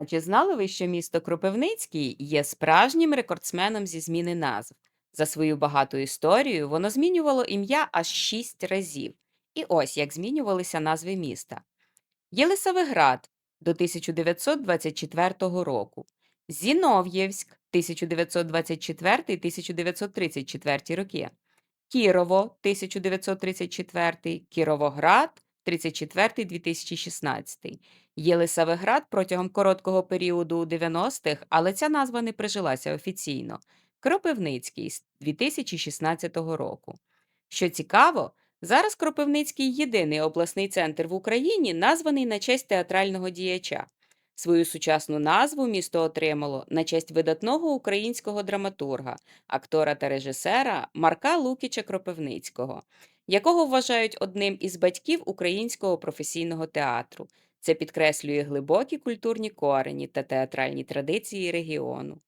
А чи знали ви, що місто Кропивницький є справжнім рекордсменом зі зміни назв? За свою багату історію воно змінювало ім'я аж шість разів. І ось як змінювалися назви міста: Єлисаветград до 1924 року, Зінов'євськ 1924-1934 роки, Кірово 1934, Кіровоград 34-2016, Єлисаветград протягом короткого періоду у 90-х, але ця назва не прижилася офіційно. Кропивницький з 2016 року. Що цікаво, зараз Кропивницький єдиний обласний центр в Україні, названий на честь театрального діяча. Свою сучасну назву місто отримало на честь видатного українського драматурга, актора та режисера Марка Лукіча Кропивницького, якого вважають одним із батьків українського професійного театру. Це підкреслює глибокі культурні корені та театральні традиції регіону.